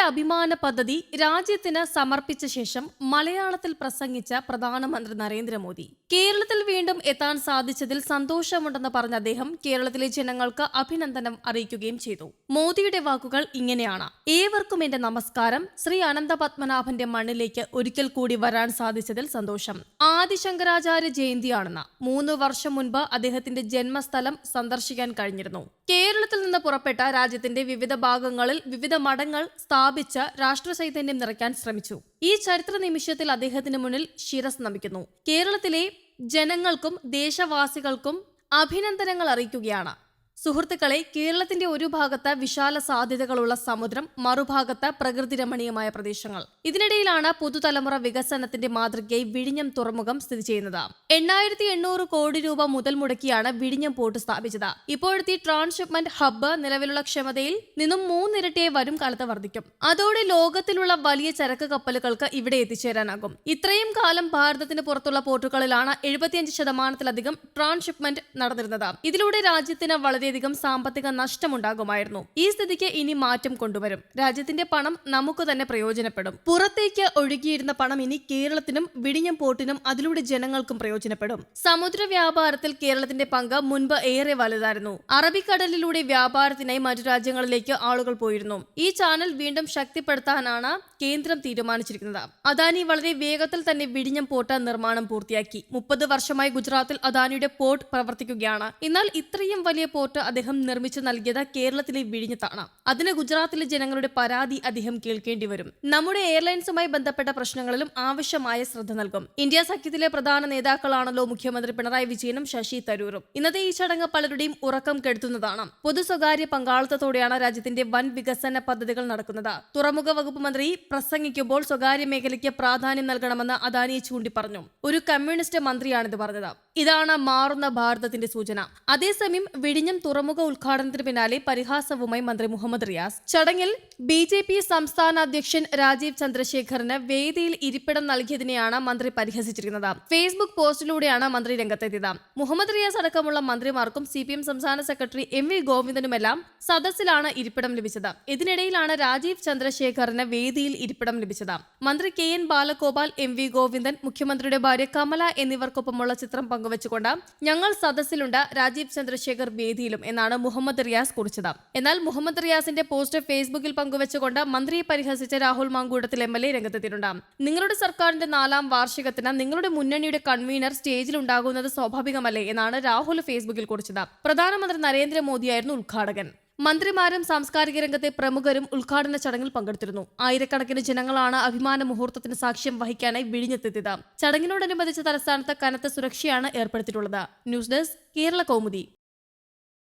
അഭിമാന പദ്ധതി രാജ്യത്തിന് സമർപ്പിച്ച ശേഷം മലയാളത്തിൽ പ്രസംഗിച്ച പ്രധാനമന്ത്രി നരേന്ദ്രമോദി. കേരളത്തിൽ വീണ്ടും എത്താൻ സാധിച്ചതിൽ സന്തോഷമുണ്ടെന്ന് പറഞ്ഞ അദ്ദേഹം കേരളത്തിലെ ജനങ്ങൾക്ക് അഭിനന്ദനം അറിയിക്കുകയും ചെയ്തു. മോദിയുടെ വാക്കുകൾ ഇങ്ങനെയാണ്. ഏവർക്കും എന്റെ നമസ്കാരം. ശ്രീ അനന്ത പത്മനാഭന്റെ മണ്ണിലേക്ക് ഒരിക്കൽ കൂടി വരാൻ സാധിച്ചതിൽ സന്തോഷം. ആദിശങ്കരാചാര്യ ജയന്തിയാണെന്ന് മൂന്ന് വർഷം മുൻപ് അദ്ദേഹത്തിന്റെ ജന്മസ്ഥലം സന്ദർശിക്കാൻ കഴിഞ്ഞിരുന്നു. കേരളത്തിൽ നിന്ന് പുറപ്പെട്ട രാജ്യത്തിന്റെ വിവിധ ഭാഗങ്ങളിൽ വിവിധ മഠങ്ങൾ സ്ഥാപിച്ച് രാഷ്ട്രചൈതന്യം നിറയ്ക്കാൻ ശ്രമിച്ചു. ഈ ചരിത്ര നിമിഷത്തിൽ അദ്ദേഹത്തിന് മുന്നിൽ ശിരസ് നമിക്കുന്നു. കേരളത്തിലെ ജനങ്ങൾക്കും ദേശവാസികൾക്കും അഭിനന്ദനങ്ങൾ അറിയിക്കുകയാണ്. സുഹൃത്തുക്കളെ കേരളത്തിന്റെ ഒരു ഭാഗത്ത് വിശാല സാധ്യതകളുള്ള സമുദ്രം മറുഭാഗത്ത് പ്രകൃതി രമണീയമായ പ്രദേശങ്ങൾ. ഇതിനിടയിലാണ് പുതുതലമുറ വികസനത്തിന്റെ മാതൃകയായി വിഴിഞ്ഞം തുറമുഖം സ്ഥിതി ചെയ്യുന്നത്. എണ്ണായിരത്തി എണ്ണൂറ് കോടി രൂപ മുതൽ മുടക്കിയാണ് വിഴിഞ്ഞം പോർട്ട് സ്ഥാപിച്ചത്. ഇപ്പോഴത്തെ ട്രാൻസ്ഷിപ്മെന്റ് ഹബ്ബ് നിലവിലുള്ള ക്ഷമതയിൽ നിന്നും മൂന്നിരട്ടിയെ വരും കാലത്ത് വർദ്ധിക്കും. അതോടെ ലോകത്തിലുള്ള വലിയ ചരക്ക് കപ്പലുകൾക്ക് ഇവിടെ എത്തിച്ചേരാനാകും. ഇത്രയും കാലം ഭാരതത്തിന് പുറത്തുള്ള പോർട്ടുകളിലാണ് എഴുപത്തിയഞ്ച് ശതമാനത്തിലധികം ട്രാൻസ്ഷിപ്മെന്റ് നടന്നിരുന്നത്. ഇതിലൂടെ രാജ്യത്തിന് വളരെയധികം സാമ്പത്തിക നഷ്ടമുണ്ടാകുമായിരുന്നു. ഈ സ്ഥിതിക്ക് ഇനി മാറ്റം കൊണ്ടുവരും. രാജ്യത്തിന്റെ പണം നമുക്ക് തന്നെ പ്രയോജനപ്പെടും. പുറത്തേക്ക് ഒഴുകിയിരുന്ന പണം ഇനി കേരളത്തിനും വിഴിഞ്ഞം പോർട്ടിനും അതിലൂടെ ജനങ്ങൾക്കും പ്രയോജനപ്പെടും. സമുദ്ര വ്യാപാരത്തിൽ കേരളത്തിന്റെ പങ്ക് മുൻപ് ഏറെ വലുതായിരുന്നു. അറബിക്കടലിലൂടെ വ്യാപാരത്തിനായി മറ്റു രാജ്യങ്ങളിലേക്ക് ആളുകൾ പോയിരുന്നു. ഈ ചാനൽ വീണ്ടും ശക്തിപ്പെടുത്താനാണ് കേന്ദ്രം തീരുമാനിച്ചിരിക്കുന്നത്. അദാനി വളരെ വേഗത്തിൽ തന്നെ വിഴിഞ്ഞം പോർട്ട് നിർമ്മാണം പൂർത്തിയാക്കി. മുപ്പത് വർഷമായി ഗുജറാത്തിൽ അദാനിയുടെ പോർട്ട് പ്രവർത്തിക്കുകയാണ്. എന്നാൽ ഇത്രയും വലിയ പോർട്ട് അദ്ദേഹം നിർമ്മിച്ചു നൽകിയത് കേരളത്തിലെ വിഴിഞ്ഞത്താണ്. അതിന് ഗുജറാത്തിലെ ജനങ്ങളുടെ പരാതി അദ്ദേഹം കേൾക്കേണ്ടി വരും. നമ്മുടെ എയർലൈൻസുമായി ബന്ധപ്പെട്ട പ്രശ്നങ്ങളിലും ആവശ്യമായ ശ്രദ്ധ നൽകും. ഇന്ത്യ സഖ്യത്തിലെ പ്രധാന നേതാക്കളാണല്ലോ മുഖ്യമന്ത്രി പിണറായി വിജയനും ശശി തരൂരും. ഇന്നത്തെ ഈ ചടങ്ങ് പലരുടെയും ഉറക്കം കെടുത്തുന്നതാണ്. പൊതു സ്വകാര്യ പങ്കാളിത്തത്തോടെയാണ് രാജ്യത്തിന്റെ വൻ വികസന പദ്ധതികൾ നടക്കുന്നത്. തുറമുഖ വകുപ്പ് മന്ത്രി പ്രസംഗിക്കുമ്പോൾ സ്വകാര്യ മേഖലയ്ക്ക് പ്രാധാന്യം നൽകണമെന്ന് അദാനി ചൂണ്ടി പറഞ്ഞു ഒരു കമ്മ്യൂണിസ്റ്റ് മന്ത്രിയാണിത് പറഞ്ഞത്. ഇതാണ് മാറുന്ന ഭാരതത്തിന്റെ സൂചന. അതേസമയം വിഴിഞ്ഞം തുറമുഖ ഉദ്ഘാടനത്തിന് പിന്നാലെ പരിഹാസവുമായി മന്ത്രി മുഹമ്മദ് റിയാസ്. ചടങ്ങിൽ ബി ജെ പി സംസ്ഥാന അധ്യക്ഷൻ രാജീവ് ചന്ദ്രശേഖറിന് വേദിയിൽ ഇരിപ്പിടം നൽകിയതിനെയാണ് മന്ത്രി പരിഹസിച്ചിരിക്കുന്നത്. ഫേസ്ബുക്ക് പോസ്റ്റിലൂടെയാണ് മന്ത്രി രംഗത്തെത്തിയത്. മുഹമ്മദ് റിയാസ് അടക്കമുള്ള മന്ത്രിമാർക്കും സി പി എം സംസ്ഥാന സെക്രട്ടറി എം വി ഗോവിന്ദനുമെല്ലാം സദസ്സിലാണ് ഇരിപ്പിടം ലഭിച്ചത്. ഇതിനിടയിലാണ് രാജീവ് ചന്ദ്രശേഖറിന് വേദിയിൽ ഇരിപ്പിടം ലഭിച്ചത്. മന്ത്രി K N Balagopal M V Govindan മുഖ്യമന്ത്രിയുടെ ഭാര്യ കമല എന്നിവർക്കൊപ്പമുള്ള ചിത്രം പങ്കുവച്ചുകൊണ്ട് ഞങ്ങൾ സദസ്സിലുണ്ട്. രാജീവ് ചന്ദ്രശേഖർ വേദിയിലും എന്നാണ് മുഹമ്മദ് റിയാസ് കുറിച്ചത്. എന്നാൽ മുഹമ്മദ് റിയാസിന്റെ പോസ്റ്റ് ഫേസ്ബുക്കിൽ പങ്കുവച്ചുകൊണ്ട് മന്ത്രിയെ പരിഹസിച്ച Rahul Mamkootathil M L A രംഗത്തെത്തിയിട്ടുണ്ട്. നിങ്ങളുടെ സർക്കാരിന്റെ നാലാം വാർഷികത്തിന് നിങ്ങളുടെ മുന്നണിയുടെ കൺവീനർ സ്റ്റേജിൽ ഉണ്ടാകുന്നത് സ്വാഭാവികമല്ലേ എന്നാണ് രാഹുൽ ഫേസ്ബുക്കിൽ കുറിച്ചത്. പ്രധാനമന്ത്രി നരേന്ദ്രമോദിയായിരുന്നു ഉദ്ഘാടകൻ. മന്ത്രിമാരും സാംസ്കാരിക രംഗത്തെ പ്രമുഖരും ഉദ്ഘാടന ചടങ്ങിൽ പങ്കെടുത്തിരുന്നു. ആയിരക്കണക്കിന് ജനങ്ങളാണ് അഭിമാന മുഹൂർത്തത്തിന് സാക്ഷ്യം വഹിക്കാനായി വിഴിഞ്ഞെത്തിയത് ചടങ്ങിനോടനുബന്ധിച്ച് തലസ്ഥാനത്ത് കനത്ത സുരക്ഷയാണ് ഏർപ്പെടുത്തിയിട്ടുള്ളത്. News desk Kerala Kaumudi.